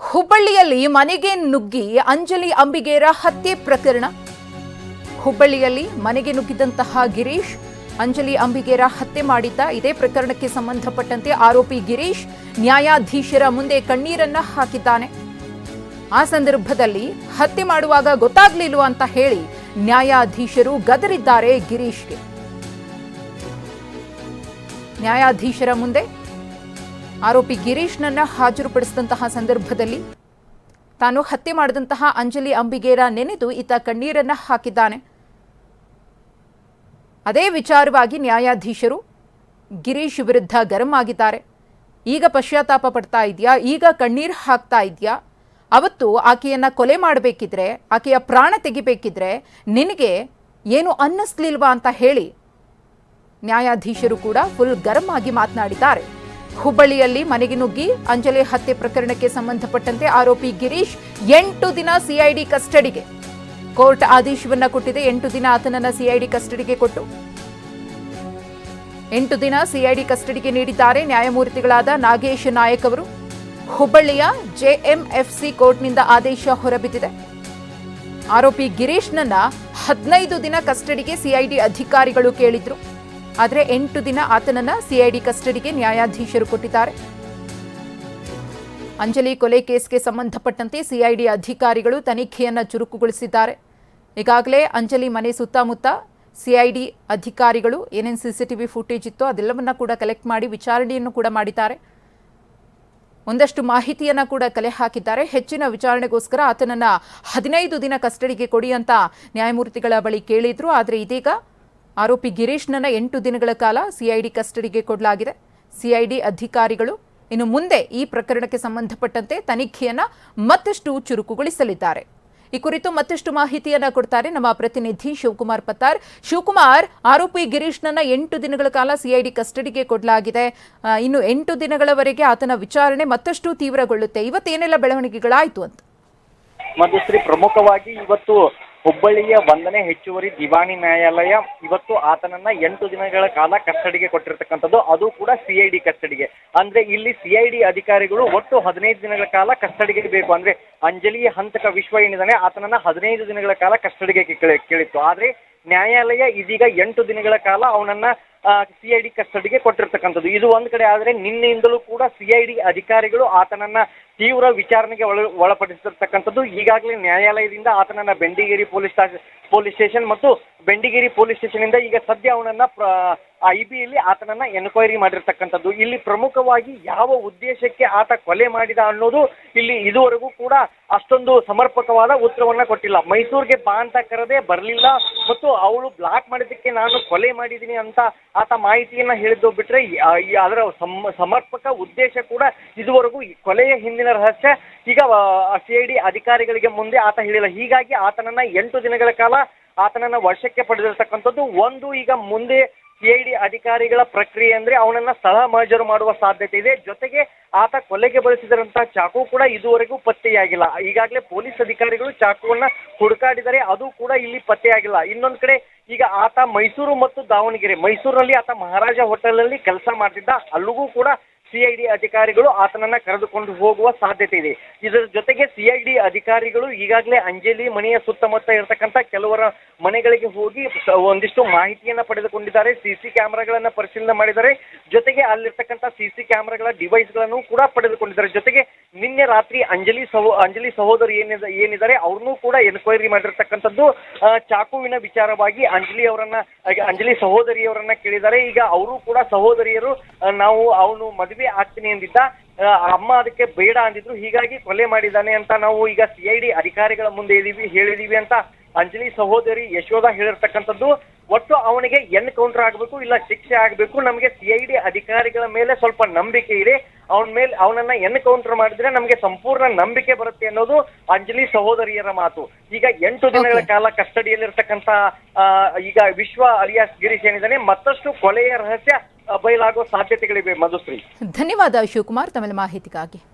ಹುಬ್ಬಳ್ಳಿಯಲ್ಲಿ ಮನೆಗೆ ನುಗ್ಗಿ ಅಂಜಲಿ ಅಂಬಿಗೇರ ಹತ್ಯೆ ಪ್ರಕರಣ. ಹುಬ್ಬಳ್ಳಿಯಲ್ಲಿ ಮನೆಗೆ ನುಗ್ಗಿದಂತಹ ಗಿರೀಶ್, ಅಂಜಲಿ ಅಂಬಿಗೇರ ಹತ್ಯೆ ಮಾಡಿದ್ದ ಇದೇ ಪ್ರಕರಣಕ್ಕೆ ಸಂಬಂಧಪಟ್ಟಂತೆ ಆರೋಪಿ ಗಿರೀಶ್ ನ್ಯಾಯಾಧೀಶರ ಮುಂದೆ ಕಣ್ಣೀರನ್ನ ಹಾಕಿದ್ದಾನೆ. ಆ ಸಂದರ್ಭದಲ್ಲಿ ಹತ್ಯೆ ಮಾಡುವಾಗ ಗೊತ್ತಾಗ್ಲಿಲ್ವ ಅಂತ ಹೇಳಿ ನ್ಯಾಯಾಧೀಶರು ಗದರಿದ್ದಾರೆ ಗಿರೀಶ್ಗೆ. ನ್ಯಾಯಾಧೀಶರ ಮುಂದೆ ಆರೋಪಿ ಗಿರೀಶ್ನನ್ನ ಹಾಜರುಪಡಿಸಿದಂತಹ ಸಂದರ್ಭದಲ್ಲಿ ತಾನು ಹತ್ಯೆ ಮಾಡಿದಂತಹ ಅಂಜಲಿ ಅಂಬಿಗೇರ ನೆನೆದು ಈತ ಕಣ್ಣೀರನ್ನ ಹಾಕಿದ್ದಾನೆ. ಅದೇ ವಿಚಾರವಾಗಿ ನ್ಯಾಯಾಧೀಶರು ಗಿರೀಶ್ ವಿರುದ್ಧ ಗರಂ ಆಗಿದ್ದಾರೆ. ಈಗ ಪಶ್ಚಾತ್ತಾಪ ಪಡ್ತಾ ಇದೆಯಾ? ಈಗ ಕಣ್ಣೀರು ಹಾಕ್ತಾ ಇದೆಯಾ? ಅವತ್ತು ಆಕೆಯನ್ನ ಕೊಲೆ ಮಾಡಬೇಕಿದ್ರೆ, ಆಕೆಯ ಪ್ರಾಣ ತೆಗಿಬೇಕಿದ್ರೆ ನಿನಗೆ ಏನು ಅನ್ನಿಸ್ಲಿಲ್ವಾ ಅಂತ ಹೇಳಿ ನ್ಯಾಯಾಧೀಶರು ಕೂಡ ಫುಲ್ ಗರಂ ಆಗಿ ಮಾತನಾಡಿದ್ದಾರೆ. ಹುಬ್ಬಳ್ಳಿಯಲ್ಲಿ ಮನೆಗೆ ನುಗ್ಗಿ ಅಂಜಲಿ ಹತ್ಯೆ ಪ್ರಕರಣಕ್ಕೆ ಸಂಬಂಧಪಟ್ಟಂತೆ ಆರೋಪಿ ಗಿರೀಶ್ ಎಂಟು ದಿನ ಸಿಐಡಿ ಕಸ್ಟಡಿಗೆ. ಕೋರ್ಟ್ ಆದೇಶವನ್ನ ಕೊಟ್ಟಿದೆ, ಎಂಟು ದಿನ ಆತನನ್ನ ಸಿಐಡಿ ಕಸ್ಟಡಿಗೆ ಕೊಟ್ಟು. ಎಂಟು ದಿನ ಸಿಐಡಿ ಕಸ್ಟಡಿಗೆ ನೀಡಿದ್ದಾರೆ ನ್ಯಾಯಮೂರ್ತಿಗಳಾದ ನಾಗೇಶ್ ನಾಯಕ್ ಅವರು. ಹುಬ್ಬಳ್ಳಿಯ ಜೆಎಂಎಫ್ಸಿ ಕೋರ್ಟ್ನಿಂದ ಆದೇಶ ಹೊರಬಿದ್ದಿದೆ. ಆರೋಪಿ ಗಿರೀಶ್ನನ್ನ ಹದಿನೈದು ದಿನ ಕಸ್ಟಡಿಗೆ ಸಿಐಡಿ ಅಧಿಕಾರಿಗಳು ಕೇಳಿದ್ರು. ಆದರೆ ಎಂಟು ದಿನ ಆತನನ್ನ ಸಿಐಡಿ ಕಸ್ಟಡಿಗೆ ನ್ಯಾಯಾಧೀಶರು ಕೊಟ್ಟಿದ್ದಾರೆ. ಅಂಜಲಿ ಕೊಲೆ ಕೇಸ್ಗೆ ಸಂಬಂಧಪಟ್ಟಂತೆ ಸಿಐಡಿ ಅಧಿಕಾರಿಗಳು ತನಿಖೆಯನ್ನು ಚುರುಕುಗೊಳಿಸಿದ್ದಾರೆ. ಈಗಾಗಲೇ ಅಂಜಲಿ ಮನೆ ಸುತ್ತಮುತ್ತ ಸಿಐಡಿ ಅಧಿಕಾರಿಗಳು ಏನೇನು ಸಿಸಿಟಿವಿ ಫುಟೇಜ್ ಇತ್ತೋ ಅದೆಲ್ಲವನ್ನ ಕೂಡ ಕಲೆಕ್ಟ್ ಮಾಡಿ ವಿಚಾರಣೆಯನ್ನು ಕೂಡ ಮಾಡಿದ್ದಾರೆ. ಒಂದಷ್ಟು ಮಾಹಿತಿಯನ್ನು ಕೂಡ ಕಲೆ ಹಾಕಿದ್ದಾರೆ. ಹೆಚ್ಚಿನ ವಿಚಾರಣೆಗೋಸ್ಕರ ಆತನನ್ನು ಹದಿನೈದು ದಿನ ಕಸ್ಟಡಿಗೆ ಕೊಡಿ ಅಂತ ನ್ಯಾಯಮೂರ್ತಿಗಳ ಬಳಿ ಕೇಳಿದ್ರು. ಆದರೆ ಇದೀಗ ಆರೋಪಿ ಗಿರೀಶ್ನನ್ನ ಎಂಟು ದಿನಗಳ ಕಾಲ ಸಿಐಡಿ ಕಸ್ಟಡಿಗೆ ಕೊಡಲಾಗಿದೆ. ಸಿಐಡಿ ಅಧಿಕಾರಿಗಳು ಇನ್ನು ಮುಂದೆ ಈ ಪ್ರಕರಣಕ್ಕೆ ಸಂಬಂಧಪಟ್ಟಂತೆ ತನಿಖೆಯನ್ನ ಮತ್ತಷ್ಟು ಚುರುಕುಗೊಳಿಸಲಿದ್ದಾರೆ. ಈ ಕುರಿತು ಮತ್ತಷ್ಟು ಮಾಹಿತಿಯನ್ನ ಕೊಡ್ತಾರೆ ನಮ್ಮ ಪ್ರತಿನಿಧಿ ಶಿವಕುಮಾರ್ ಪತ್ತಾರ್. ಶಿವಕುಮಾರ್, ಆರೋಪಿ ಗಿರೀಶ್ನನ್ನ ಎಂಟು ದಿನಗಳ ಕಾಲ ಸಿಐಡಿ ಕಸ್ಟಡಿಗೆ ಕೊಡಲಾಗಿದೆ. ಇನ್ನು ಎಂಟು ದಿನಗಳವರೆಗೆ ಆತನ ವಿಚಾರಣೆ ಮತ್ತಷ್ಟು ತೀವ್ರಗೊಳ್ಳುತ್ತೆ. ಇವತ್ತೇನೆಲ್ಲ ಬೆಳವಣಿಗೆಗಳಾಯ್ತು ಅಂತ. ಮಧುಶ್ರೀ ಪ್ರಮುಖವಾಗಿ ಇವತ್ತು ಹುಬ್ಬಳ್ಳಿಯ ಒಂದನೇ ಹೆಚ್ಚುವರಿ ದಿವಾಣಿ ನ್ಯಾಯಾಲಯ ಇವತ್ತು ಆತನನ್ನ ಎಂಟು ದಿನಗಳ ಕಾಲ ಕಸ್ಟಡಿಗೆ ಕೊಟ್ಟಿರ್ತಕ್ಕಂಥದ್ದು. ಅದು ಕೂಡ ಸಿಐಡಿ ಕಸ್ಟಡಿಗೆ. ಅಂದ್ರೆ ಇಲ್ಲಿ ಸಿಐಡಿ ಅಧಿಕಾರಿಗಳು ಒಟ್ಟು ಹದಿನೈದು ದಿನಗಳ ಕಾಲ ಕಸ್ಟಡಿಗೆ ಬೇಕು. ಅಂದ್ರೆ ಅಂಜಲಿ ಹಂತಕ ವಿಶ್ವ ಏನಿದಾನೆ ಆತನನ್ನ ಹದಿನೈದು ದಿನಗಳ ಕಾಲ ಕಸ್ಟಡಿಗೆ ಕೇಳಿ- ಕೇಳಿತ್ತು. ಆದ್ರೆ ನ್ಯಾಯಾಲಯ ಇದೀಗ ಎಂಟು ದಿನಗಳ ಕಾಲ ಅವನನ್ನ ಸಿಐಡಿ ಕಸ್ಟಡಿಗೆ ಕೊಟ್ಟಿರ್ತಕ್ಕಂಥದ್ದು. ಇದು ಒಂದ್ ಕಡೆ ಆದ್ರೆ ನಿನ್ನೆಯಿಂದಲೂ ಕೂಡ ಸಿಐಡಿ ಅಧಿಕಾರಿಗಳು ಆತನನ್ನ ತೀವ್ರ ವಿಚಾರಣೆಗೆ ಒಳ, ಒಳಪಡಿಸಿರ್ತಕ್ಕಂಥದ್ದು. ಈಗಾಗಲೇ ನ್ಯಾಯಾಲಯದಿಂದ ಆತನನ್ನ ಬೆಂಡಿಗೇರಿ ಪೊಲೀಸ್ ಪೊಲೀಸ್ ಸ್ಟೇಷನ್ ಮತ್ತು ಬೆಂಡಿಗೇರಿ ಪೊಲೀಸ್ ಸ್ಟೇಷನ್ ಇಂದ ಈಗ ಸದ್ಯ ಅವನನ್ನ ಐ ಬಿಯಲ್ಲಿ ಆತನನ್ನ ಎನ್ಕ್ವೈರಿ ಮಾಡಿರ್ತಕ್ಕಂಥದ್ದು. ಇಲ್ಲಿ ಪ್ರಮುಖವಾಗಿ ಯಾವ ಉದ್ದೇಶಕ್ಕೆ ಆತ ಕೊಲೆ ಮಾಡಿದ ಅನ್ನೋದು ಇಲ್ಲಿ ಇದುವರೆಗೂ ಕೂಡ ಅಷ್ಟೊಂದು ಸಮರ್ಪಕವಾದ ಉತ್ತರವನ್ನ ಕೊಟ್ಟಿಲ್ಲ. ಮೈಸೂರಿಗೆ ಬಾ ಅಂತ ಕರೆದೇ ಬರಲಿಲ್ಲ. ಮತ್ತು ಅವಳು ಬ್ಲಾಕ್ ಮಾಡಿದ್ದಕ್ಕೆ ನಾನು ಕೊಲೆ ಮಾಡಿದ್ದೀನಿ ಅಂತ ಆತ ಮಾಹಿತಿಯನ್ನ ಹೇಳಿದ್ದು ಬಿಟ್ರೆ ಅದರ ಸಮರ್ಪಕ ಉದ್ದೇಶ ಕೂಡ ಇದುವರೆಗೂ ಕೊಲೆಯ ಹಿಂದಿನ ರಹಸ್ಯ. ಈಗ ಸಿ ಐ ಡಿ ಅಧಿಕಾರಿಗಳಿಗೆ ಮುಂದೆ ಆತ ಹೇಳಿಲ್ಲ. ಹೀಗಾಗಿ ಆತನನ್ನ ಎಂಟು ದಿನಗಳ ಕಾಲ ಆತನನ್ನ ವಶಕ್ಕೆ ಪಡೆದಿರತಕ್ಕಂಥದ್ದು ಒಂದು ಈಗ ಮುಂದೆ ಸಿ ಐ ಡಿ ಅಧಿಕಾರಿಗಳ ಪ್ರಕ್ರಿಯೆ ಅಂದ್ರೆ ಅವನನ್ನ ಸ್ಥಳ ಮಹಜರು ಮಾಡುವ ಸಾಧ್ಯತೆ ಇದೆ. ಜೊತೆಗೆ ಆತ ಕೊಲೆಗೆ ಬಳಸಿದಂತಹ ಚಾಕು ಕೂಡ ಇದುವರೆಗೂ ಪತ್ತೆಯಾಗಿಲ್ಲ. ಈಗಾಗಲೇ ಪೊಲೀಸ್ ಅಧಿಕಾರಿಗಳು ಚಾಕುವನ್ನ ಹುಡುಕಾಡಿದರೆ ಅದು ಕೂಡ ಇಲ್ಲಿ ಪತ್ತೆಯಾಗಿಲ್ಲ. ಇನ್ನೊಂದ್ ಕಡೆ ಈಗ ಆತ ಮೈಸೂರು ಮತ್ತು ದಾವಣಗೆರೆ ಮೈಸೂರಲ್ಲಿ ಆತ ಮಹಾರಾಜ ಹೋಟೆಲ್ ಅಲ್ಲಿ ಕೆಲಸ ಮಾಡ್ತಿದ್ದ. ಅಲ್ಲಿಗೂ ಕೂಡ ಸಿಐಡಿ ಅಧಿಕಾರಿಗಳು ಆತನನ್ನ ಕರೆದುಕೊಂಡು ಹೋಗುವ ಸಾಧ್ಯತೆ ಇದೆ. ಇದರ ಜೊತೆಗೆ ಸಿಐಡಿ ಅಧಿಕಾರಿಗಳು ಈಗಾಗಲೇ ಅಂಜಲಿ ಮನೆಯ ಸುತ್ತಮುತ್ತ ಇರತಕ್ಕಂತ ಕೆಲವರ ಮನೆಗಳಿಗೆ ಹೋಗಿ ಒಂದಿಷ್ಟು ಮಾಹಿತಿಯನ್ನ ಪಡೆದುಕೊಂಡಿದ್ದಾರೆ. ಸಿಸಿ ಕ್ಯಾಮೆರಾಗಳನ್ನ ಪರಿಶೀಲನೆ ಮಾಡಿದ್ದಾರೆ. ಜೊತೆಗೆ ಅಲ್ಲಿರ್ತಕ್ಕಂಥ ಸಿಸಿ ಕ್ಯಾಮೆರಾಗಳ ಡಿವೈಸ್ಗಳನ್ನು ಕೂಡ ಪಡೆದುಕೊಂಡಿದ್ದಾರೆ. ಜೊತೆಗೆ ನಿನ್ನೆ ರಾತ್ರಿ ಅಂಜಲಿ ಸಹೋ, ಅಂಜಲಿ ಸಹೋದರಿ ಏನಿದೆ, ಏನಿದ್ದಾರೆ ಅವ್ರನ್ನೂ ಕೂಡ ಎನ್ಕ್ವೈರಿ ಮಾಡಿರ್ತಕ್ಕಂಥದ್ದು ಚಾಕುವಿನ ವಿಚಾರವಾಗಿ ಅಂಜಲಿ ಅವರನ್ನ, ಅಂಜಲಿ ಸಹೋದರಿಯವರನ್ನ ಕೇಳಿದ್ದಾರೆ. ಈಗ ಅವರು ಕೂಡ ಸಹೋದರಿಯರು ನಾವು ಅವನು ಮದುವೆ ಆಗ್ತೀನಿ ಅಂದಿದ್ದ ಅಮ್ಮ ಅದಕ್ಕೆ ಬೇಡ ಅಂದಿದ್ರು ಹೀಗಾಗಿ ಕೊಲೆ ಮಾಡಿದ್ದಾನೆ ಅಂತ ನಾವು ಈಗ ಸಿ ಐ ಡಿ ಅಧಿಕಾರಿಗಳ ಮುಂದೆ ಇದೀವಿ ಹೇಳಿದೀವಿ ಅಂತ ಅಂಜಲಿ ಸಹೋದರಿ ಯಶೋಧ ಹೇಳಿರ್ತಕ್ಕಂಥದ್ದು. ಒಟ್ಟು ಅವನಿಗೆ ಎನ್ ಕೌಂಟರ್ ಆಗಬೇಕು ಇಲ್ಲ ಶಿಕ್ಷೆ ಆಗಬೇಕು ನಮಗೆ ಸಿ ಐ ಡಿ ಅಧಿಕಾರಿಗಳ ಮೇಲೆ ಸ್ವಲ್ಪ ನಂಬಿಕೆ ಇದೆ. ಅವನ ಮೇಲೆ ಅವನನ್ನ ಎನ್ ಕೌಂಟರ್ ಮಾಡಿದ್ರೆ ನಮಗೆ ಸಂಪೂರ್ಣ ನಂಬಿಕೆ ಬರುತ್ತೆ ಅನ್ನೋದು ಅಂಜಲಿ ಸಹೋದರಿಯರ ಮಾತು. ಈಗ ಎಂಟು ದಿನಗಳ ಕಾಲ ಕಸ್ಟಡಿಯಲ್ಲಿರ್ತಕ್ಕಂತ ಆ, ಈಗ ವಿಶ್ವ ಅಲಿಯಾಸ್ ಗಿರೀಶ್ ಏನಿದ್ದಾನೆ ಮತ್ತಷ್ಟು ಕೊಲೆಯ ರಹಸ್ಯ ಬಯಲಾಗುವ ಸಾಧ್ಯತೆಗಳಿವೆ ಮಧುಶ್ರೀ. ಧನ್ಯವಾದ ಶಿವಕುಮಾರ್ ತಮ್ಮ ಮಾಹಿತಿಗಾಗಿ.